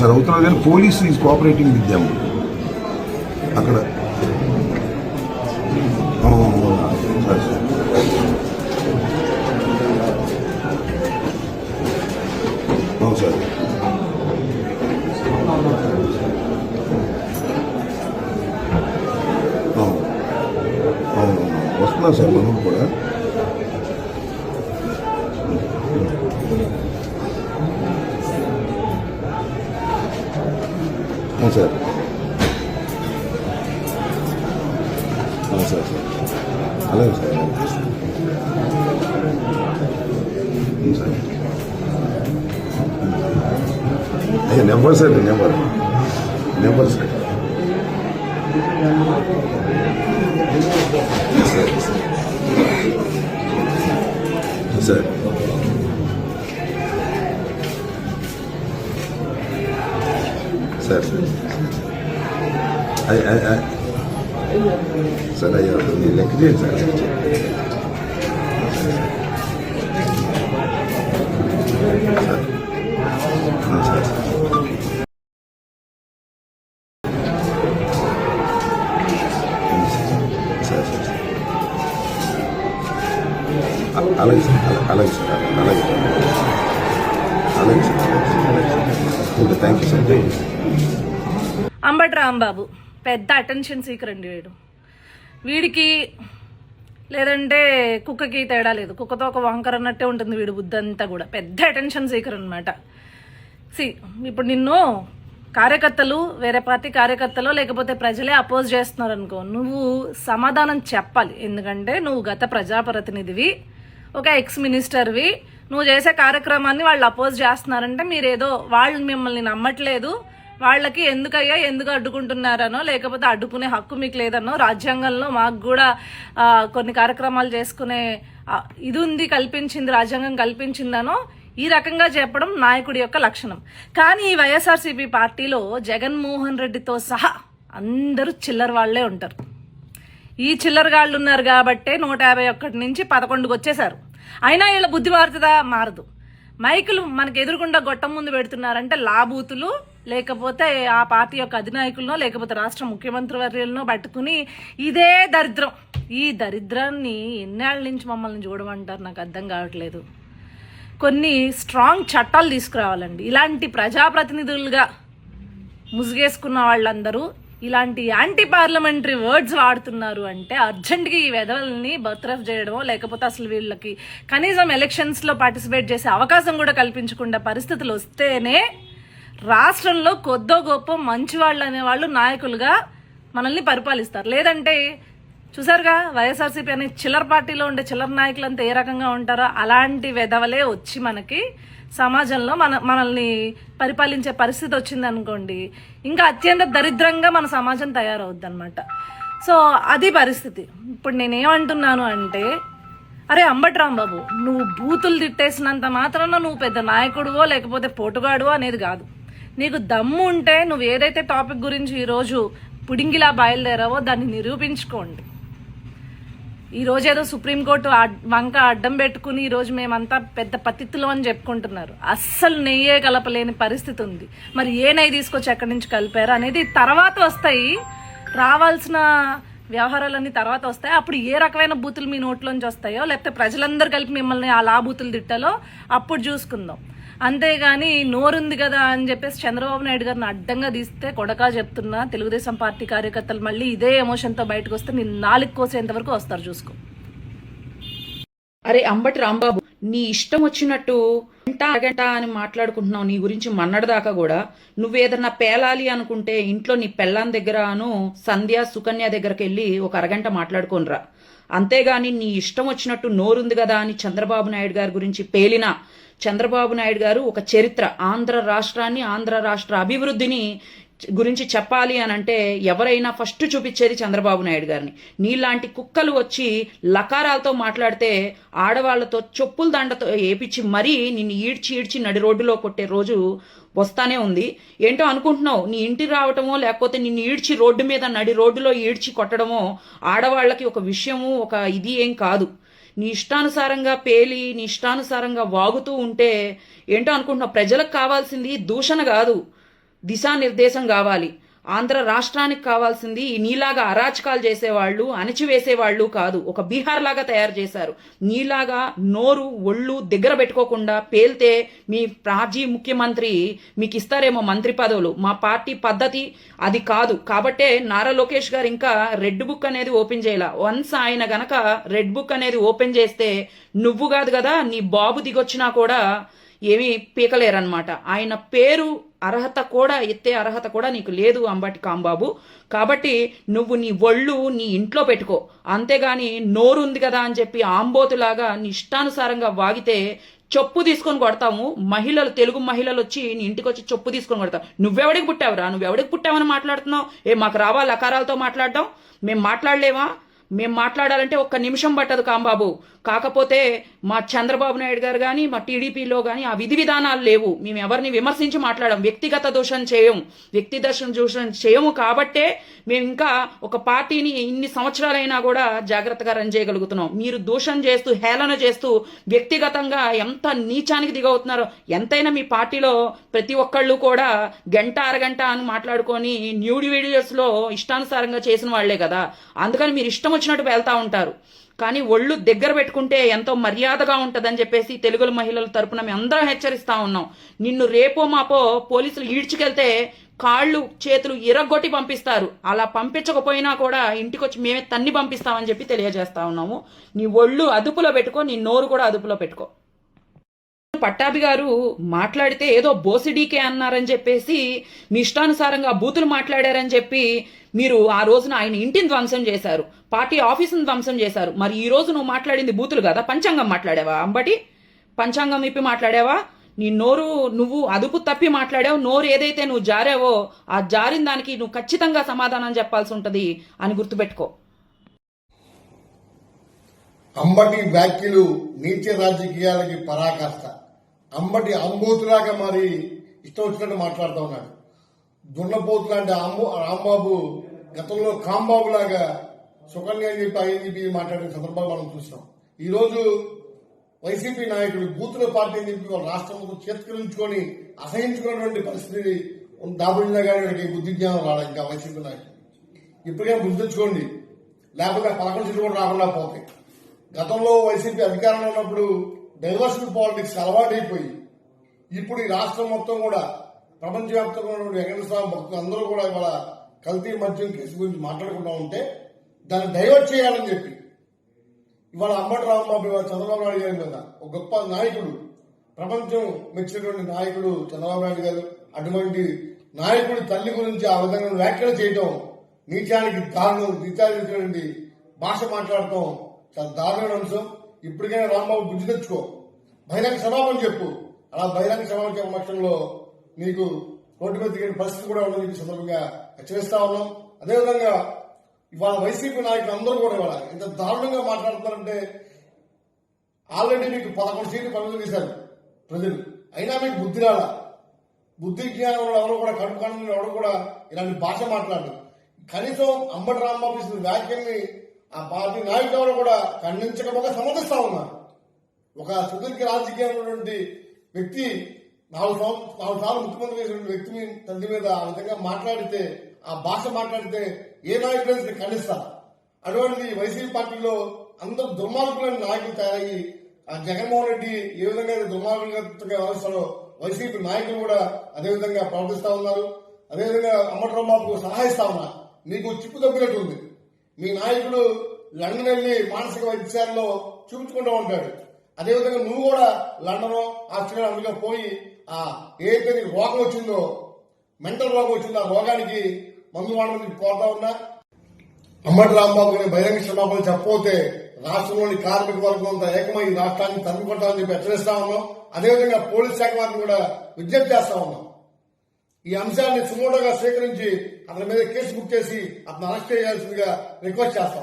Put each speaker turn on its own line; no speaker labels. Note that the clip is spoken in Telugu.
సార్ అవుతున్నారు కానీ police is cooperating with them అక్కడ. అవును, సరే సార్. అవును సార్. అవును. అవును వస్తున్నా సార్ మనం కూడా. అవును సార్ సార్ అలాగే సార్ అలాగే అవును సార్ అయ్యా number sir number number sir sir sir sir sir అయ్య, అయ్య, అయ్య. సార్ అయ్యా మీరు లెక్క చేయండి సార్ లెక్క చేయండి. సార్. ఆ, సార్ సార్ సార్ సార్ అ- అలాగే సార్ అలా- అలాగే సార్ అలా- అలాగే సార్ అలాగే సార్ అలాగే సార్ అలాగే sir okay thank you sir thank you
Ambati Rambabu పెద్ద అటెన్షన్ సీకర్ అండి వీడు. వీడికి లేదంటే కుక్కకి తేడా లేదు. కుక్కతో ఒక వంకర అన్నట్టే ఉంటుంది వీడు బుద్ధి అంతా కూడా. పెద్ద అటెన్షన్ సీకర్ అనమాట సి ఇప్పుడు నిన్ను కార్యకర్తలు వేరే పార్టీ కార్యకర్తలు లేకపోతే ప్రజలే అపోజ్ చేస్తున్నారు అనుకో నువ్వు సమాధానం చెప్పాలి. ఎందుకంటే నువ్వు గత ప్రజాప్రతినిధివి ఒక ఎక్స్ మినిస్టర్వి నువ్వు చేసే కార్యక్రమాన్ని వాళ్ళు అపోజ్ చేస్తున్నారంటే మీరేదో వాళ్ళు మిమ్మల్ని నమ్మట్లేదు. వాళ్ళకి ఎందుకయ్యా ఎందుకు అడ్డుకుంటున్నారనో లేకపోతే అడ్డుకునే హక్కు మీకు లేదనో రాజ్యాంగంలో మాకు కూడా కొన్ని కార్యక్రమాలు చేసుకునే ఇది ఉంది కల్పించింది రాజ్యాంగం కల్పించిందనో ఈ రకంగా చెప్పడం నాయకుడి యొక్క లక్షణం. కానీ ఈ వైఎస్ఆర్సీపీ పార్టీలో జగన్మోహన్ రెడ్డితో సహా అందరూ చిల్లర వాళ్ళే ఉంటారు. ఈ చిల్లరగాళ్ళు ఉన్నారు కాబట్టే నూట యాభై ఒక్కటి నుంచి పదకొండుకి వచ్చేసారు అయినా వీళ్ళ బుద్ధి మారుతుందా మారదు. మైకులు మనకు ఎదురుకుండా గొట్టం ముందు పెడుతున్నారంటే లాబూతులు లేకపోతే ఆ పార్టీ యొక్క అధినాయకులనో లేకపోతే రాష్ట్ర ముఖ్యమంత్రి వర్యులనో పట్టుకుని ఇదే దరిద్రం. ఈ దరిద్రాన్ని ఎన్నేళ్ళ నుంచి మమ్మల్ని చూడమంటారు? నాకు అర్థం కావట్లేదు. కొన్ని స్ట్రాంగ్ చట్టాలు తీసుకురావాలండి. ఇలాంటి ప్రజాప్రతినిధులుగా ముసుగేసుకున్న వాళ్ళందరూ ఇలాంటి యాంటీ పార్లమెంటరీ వర్డ్స్ వాడుతున్నారు అంటే అర్జెంట్గా ఈ వెధవల్ని బర్త్రఫ్ చేయడమో లేకపోతే అసలు వీళ్ళకి కనీసం ఎలక్షన్స్లో పార్టిసిపేట్ చేసే అవకాశం కూడా కల్పించకుండా పరిస్థితులు వస్తేనే రాష్ట్రంలో కొద్దో గొప్ప మంచి వాళ్ళు అనేవాళ్ళు నాయకులుగా మనల్ని పరిపాలిస్తారు. లేదంటే చూసారుగా వైఎస్ఆర్సీపీ అనే చిల్లర పార్టీలో ఉండే చిల్లర నాయకులంతా ఏ రకంగా ఉంటారో అలాంటి వెధవలే వచ్చి మనకి సమాజంలో మన మనల్ని పరిపాలించే పరిస్థితి వచ్చింది అనుకోండి ఇంకా అత్యంత దరిద్రంగా మన సమాజం తయారవుద్ది అనమాట సో అది పరిస్థితి. ఇప్పుడు నేనేమంటున్నాను అంటే అరే అంబటి బాబు నువ్వు బూతులు తిట్టేసినంత మాత్రాన నువ్వు పెద్ద నాయకుడువో లేకపోతే పోటుగాడువో అనేది కాదు. నీకు దమ్ము ఉంటే నువ్వు ఏదైతే టాపిక్ గురించి ఈరోజు పుడింగిలా బయలుదేరావో దాన్ని నిరూపించుకోండి. ఈరోజు ఏదో సుప్రీంకోర్టు అడ్- వంక అడ్డం పెట్టుకుని ఈరోజు మేమంతా పెద్ద పతిత్తులు అని చెప్పుకుంటున్నారు. అస్సలు నెయ్యే కలపలేని పరిస్థితి ఉంది. మరి ఏ నెయ్యి తీసుకొచ్చి ఎక్కడి నుంచి కలిపారు అనేది తర్వాత వస్తాయి. రావాల్సిన వ్యవహారాలన్నీ తర్వాత వస్తాయి. అప్పుడు ఏ రకమైన బూతులు మీ నోట్లోంచి వస్తాయో లేకపోతే ప్రజలందరూ కలిపి మిమ్మల్ని అలా బూతులు తిట్టాలో అప్పుడు చూసుకుందాం. అంతేగాని నోరుంది కదా అని చెప్పేసి చంద్రబాబు నాయుడు గారిని అడ్డంగా తీస్తే కొడకా చెప్తున్నా తెలుగుదేశం పార్టీ కార్యకర్తలు మళ్ళీ ఇదే ఎమోషన్తో బయటకు వస్తే నేను నాలుగు కోసేంత వరకు వస్తారు చూసుకో.
అరే అంబటి రాంబాబు నీ ఇష్టం వచ్చినట్టు గంట అరగంట అని మాట్లాడుకుంటున్నావు నీ గురించి మన్నడదాకా కూడా. నువ్వేదన్నా పేలాలి అనుకుంటే ఇంట్లో నీ పెళ్ళాన్ దగ్గరను సంధ్య సుకన్య దగ్గరికి వెళ్ళి ఒక అరగంట మాట్లాడుకోనరా. అంతేగాని నీ ఇష్టం వచ్చినట్టు నోరుంది కదా అని చంద్రబాబు నాయుడు గారి గురించి పేలిన చంద్రబాబు నాయుడు గారు ఒక చరిత్ర ఆంధ్ర రాష్ట్రాన్ని ఆంధ్ర రాష్ట్ర అభివృద్ధిని గురించి చెప్పాలి అని అంటే ఎవరైనా ఫస్ట్ చూపించేది చంద్రబాబు నాయుడు గారిని. నీలాంటి కుక్కలు వచ్చి లకారాలతో మాట్లాడితే ఆడవాళ్ళతో చెప్పుల దండతో ఏపిచ్చి మరీ నిన్ను ఈడ్చి ఈడ్చి నడి రోడ్డులో కొట్టే రోజు వస్తానే ఉంది. ఏంటో అనుకుంటున్నావు? నీ ఇంటి రావటమో లేకపోతే నిన్ను ఈడ్చి రోడ్డు మీద నడి రోడ్డులో ఈడ్చి కొట్టడమో ఆడవాళ్ళకి ఒక విషయము ఒక ఇది ఏం కాదు. నీ ఇష్టానుసారంగా పేలి నీ ఇష్టానుసారంగా వాగుతూ ఉంటే ఏంటో అనుకుంటున్నావు ప్రజలకు కావాల్సింది దూషణ కాదు దిశానిర్దేశం కావాలి. ఆంధ్ర రాష్ట్రానికి కావాల్సింది ఈ నీలాగా అరాచకాలు చేసేవాళ్ళు అణచివేసేవాళ్ళు కాదు. ఒక బీహార్ లాగా తయారు చేశారు. నీలాగా నోరు ఒళ్ళు దగ్గర పెట్టుకోకుండా పేల్తే మీ ప్రాజీ ముఖ్యమంత్రి మీకు ఇస్తారేమో మంత్రి పదవులు. మా పార్టీ పద్ధతి అది కాదు. కాబట్టే నారా లోకేష్ గారు ఇంకా రెడ్ బుక్ అనేది ఓపెన్ చేయాల. వన్స్ ఆయన గనక రెడ్ బుక్ అనేది ఓపెన్ చేస్తే నువ్వు కాదు కదా నీ బాబు దిగొచ్చినా కూడా ఏమీ పీకలేరనమాట ఆయన పేరు అర్హత కూడా ఎత్తే అర్హత కూడా నీకు లేదు అంబటి కాంబాబు. కాబట్టి నువ్వు నీ ఒళ్ళు నీ ఇంట్లో పెట్టుకో. అంతేగాని నోరు ఉంది కదా అని చెప్పి ఆంబోతులాగా నీ ఇష్టానుసారంగా వాగితే చెప్పు తీసుకొని కొడతాము. మహిళలు తెలుగు మహిళలు వచ్చి నీ ఇంటికి వచ్చి చెప్పు తీసుకొని కొడతావు నువ్వెవడికి పుట్టావురా? నువ్వెవడికి పుట్టావని మాట్లాడుతున్నావు? ఏ మాకు రావాలి అకారాలతో మాట్లాడడం? మేము మాట్లాడలేవా మేము మాట్లాడాలంటే ఒక్క నిమిషం పట్టదు కాంబాబు. కాకపోతే మా చంద్రబాబు నాయుడు గారు కానీ మా టీడీపీలో కానీ ఆ విధి విధానాలు లేవు. మేము ఎవరిని విమర్శించి మాట్లాడము. వ్యక్తిగత దోషం చేయము వ్యక్తిగత దోషం చేయము కాబట్టే మేము ఇంకా ఒక పార్టీని ఇన్ని సంవత్సరాలైనా కూడా జాగ్రత్తగా రన్ చేయగలుగుతున్నాం. మీరు దోషం చేస్తూ హేళన చేస్తూ వ్యక్తిగతంగా ఎంత నీచానికి దిగవుతున్నారో ఎంతైనా మీ పార్టీలో ప్రతి ఒక్కళ్ళు కూడా గంట అరగంట అని మాట్లాడుకొని న్యూడ్ వీడియోస్లో ఇష్టానుసారంగా చేసిన వాళ్ళే కదా. అందుకని మీరు ఇష్టం వచ్చినట్టు వెళ్తా ఉంటారు. కానీ ఒళ్ళు దగ్గర పెట్టుకుంటే ఎంతో మర్యాదగా ఉంటుందని చెప్పేసి తెలుగుల మహిళల తరపున మేము అందరం హెచ్చరిస్తా ఉన్నాం. నిన్ను రేపో మాపో పోలీసులు ఈడ్చుకెళ్తే కాళ్ళు చేతులు ఇరగొట్టి పంపిస్తారు. అలా పంపించకపోయినా కూడా ఇంటికొచ్చి మేమే తన్ని పంపిస్తామని చెప్పి తెలియజేస్తా ఉన్నాము. నీ ఒళ్ళు అదుపులో పెట్టుకో నీ నోరు కూడా అదుపులో పెట్టుకో. పట్టాభి గారు మాట్లాడితే ఏదో బోసిడీకే అన్నారని చెప్పేసి మీ ఇష్టానుసారంగా బూతులు మాట్లాడారని చెప్పి మీరు ఆ రోజున ఆయన ఇంటిని ధ్వంసం చేశారు పార్టీ ఆఫీసును ధ్వంసం చేశారు. మరి ఈ రోజు నువ్వు మాట్లాడింది బూతులు కదా పంచాంగం మాట్లాడావా? అంబటి పంచాంగం ఇప్పి మాట్లాడావా? నీ నోరు నువ్వు అదుపు తప్పి మాట్లాడావు నోరు ఏదైతే నువ్వు జారావో ఆ జారిన దానికి నువ్వు ఖచ్చితంగా సమాధానం చెప్పాల్సి ఉంటది అని గుర్తుపెట్టుకో.
అంబటి వ్యాఖ్యలు నీచ రాజకీయాలకి పరాకాష్ట. అంబటి అంబూతులాగా మరి ఇష్టం వచ్చినట్టు మాట్లాడుతూ ఉన్నాడు. దున్నపోతు లాంటి అంబు రాంబాబు గతంలో కాంబాబు లాగా సుకన్య అని చెప్పి అయ్యని చెప్పి మాట్లాడిన సందర్భాలు మనం చూసాం ఈరోజు వైసీపీ నాయకులు బూతుల పార్టీని చెప్పి రాష్ట్రంలో చేత్కరించుకొని అసహించుకున్నటువంటి పరిస్థితి దాబడినా కానీ వీళ్ళకి బుద్ధి జ్ఞానం రాలే ఇంకా వైసీపీ నాయకులు. ఇప్పటికైనా గుర్తుంచుకోండి తెచ్చుకోండి. లేకపోతే పలకల సీట్లు కూడా రాకుండా పోతాయి. గతంలో వైసీపీ అధికారంలో ఉన్నప్పుడు డైవర్సిటీ పాలిటిక్స్ అలవాటైపోయి ఇప్పుడు ఈ రాష్ట్రం మొత్తం కూడా ప్రపంచవ్యాప్తంగా ఉన్న స్వామి భక్తులు అందరూ కూడా ఇవాళ కల్తీ మద్యం కేసు గురించి మాట్లాడుకుంటా ఉంటే దాన్ని డైవర్ట్ చేయాలని చెప్పి. ఇవాళ అంబటి రాంబాబు చంద్రబాబు నాయుడు గారి మీద ఒక గొప్ప నాయకుడు. ప్రపంచం మెచ్చినటువంటి నాయకుడు చంద్రబాబు నాయుడు గారు అటువంటి నాయకుడి తల్లి గురించి ఆ విధంగా వ్యాఖ్యలు చేయటం నీచానికి దారుణం నీచానికి భాష మాట్లాడటం చాలా దారుణ అంశం. ఇప్పటికైనా రాంబాబు బుద్ధి తెచ్చుకో. బహిరంగ క్షమాపణ చెప్పు. అలా బహిరంగ క్షమాపణ చెప్పిన పక్షంలో నీకు రోడ్డు మీద దిగిన పరిస్థితి కూడా ఉండదు ఈ సందర్భంగా హెచ్చరిస్తా ఉన్నాం. అదేవిధంగా ఇవాళ వైసీపీ నాయకులు అందరూ కూడా ఇవాళ ఇంత దారుణంగా మాట్లాడుతున్నారంటే ఆల్రెడీ మీకు పదకొండు సీట్లు పనులు చేశారు ప్రజలు. అయినా మీకు బుద్ధి రాలా? బుద్ధి జ్ఞానం ఎవరు కూడా కనుకొని ఎవరు కూడా ఇలాంటి భాష మాట్లాడరు. కనీసం అంబటి రాంబాబు ఇచ్చిన వ్యాఖ్యల్ని ఆ పార్టీ నాయకులు కూడా ఖండించకపోగా సమర్థిస్తా ఉన్నారు. ఒక సుదీర్ఘ రాజకీయంలో వ్యక్తి నాలుగు నాలుగు సార్లు ముఖ్యమంత్రి చేసినటువంటి వ్యక్తి తండ్రి మీద ఆ విధంగా మాట్లాడితే ఆ భాష మాట్లాడితే ఏ నాయకుడు ఖండిస్తారు. అటువంటి వైసీపీ పార్టీలో అందరూ దుర్మార్గులైన నాయకులు తయారయ్యి ఆ జగన్మోహన్ రెడ్డి ఏ విధంగా అయితే దుర్మార్గులుగా వ్యవస్థలో వైసీపీ నాయకులు కూడా అదే విధంగా ప్రవర్తిస్తా ఉన్నారు. అదేవిధంగా అమ్మటరాంబాబుకు సహాయిస్తా ఉన్నారు. మీకు చిప్పు తగ్గినట్టు ఉంది. మీ నాయకుడు లండన్ వెళ్ళి మానసిక వైద్యశాలలో చూపించుకుంటూ ఉంటాడు. అదేవిధంగా నువ్వు కూడా లండన్ ఆస్ట్రేలియా అమెరికా పోయి ఆ ఏదైతే నీకు రోగం వచ్చిందో మెంటల్ రోగం వచ్చిందో ఆ రోగానికి మందు వాడమని కోరుతా ఉన్నా. అమ్మటి రాంబాబు గారి బహిరంగ క్షమాపణ చెప్పకపోతే రాష్ట్రంలోని కార్మిక వర్గం అంతా ఏకమై ఈ రాష్ట్రాన్ని తరిమికొట్టాలని చెప్పి హెచ్చరిస్తా ఉన్నాం. అదేవిధంగా పోలీస్ శాఖ వారిని కూడా విజ్ఞప్తి చేస్తా ఉన్నాం. ఈ అంశాన్ని సుమోటోగా స్వీకరించి అతని మీద కేసు బుక్ చేసి అతను అరెస్ట్ చేయాల్సిందిగా రిక్వెస్ట్ చేస్తా